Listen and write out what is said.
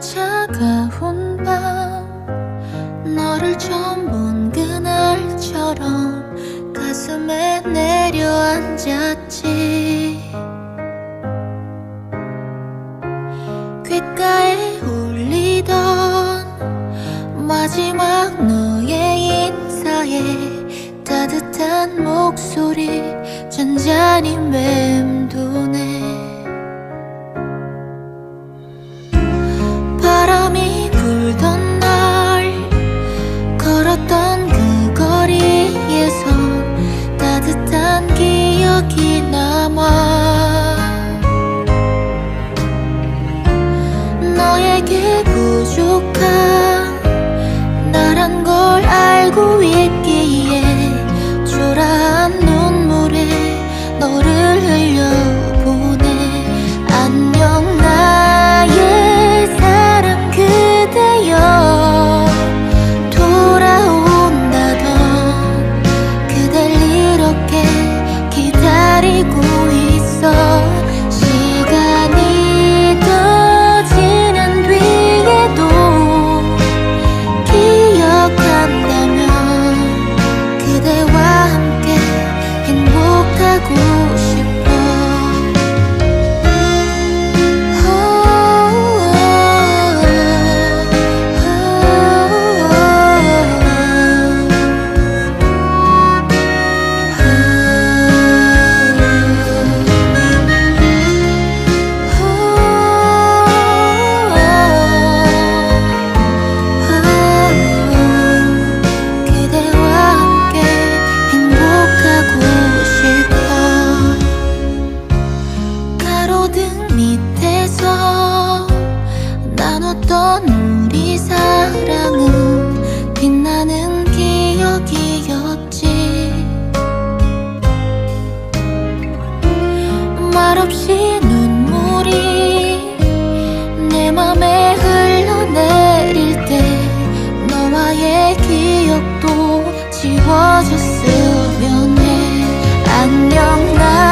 차가운 밤 너를 처음 본 그날처럼 가슴에 내려앉았지. 귓가에 울리던 마지막 너의 인사에 따뜻한 목소리 잔잔히 맴도 나란 걸 알고 있기에 초라한 눈물에 너를 고등 밑에서 나눴던 우리 사랑은 빛나는 기억이었지. 말없이 눈물이 내 맘에 흘러내릴 때 너와의 기억도 지워졌으면 해. 안녕 나.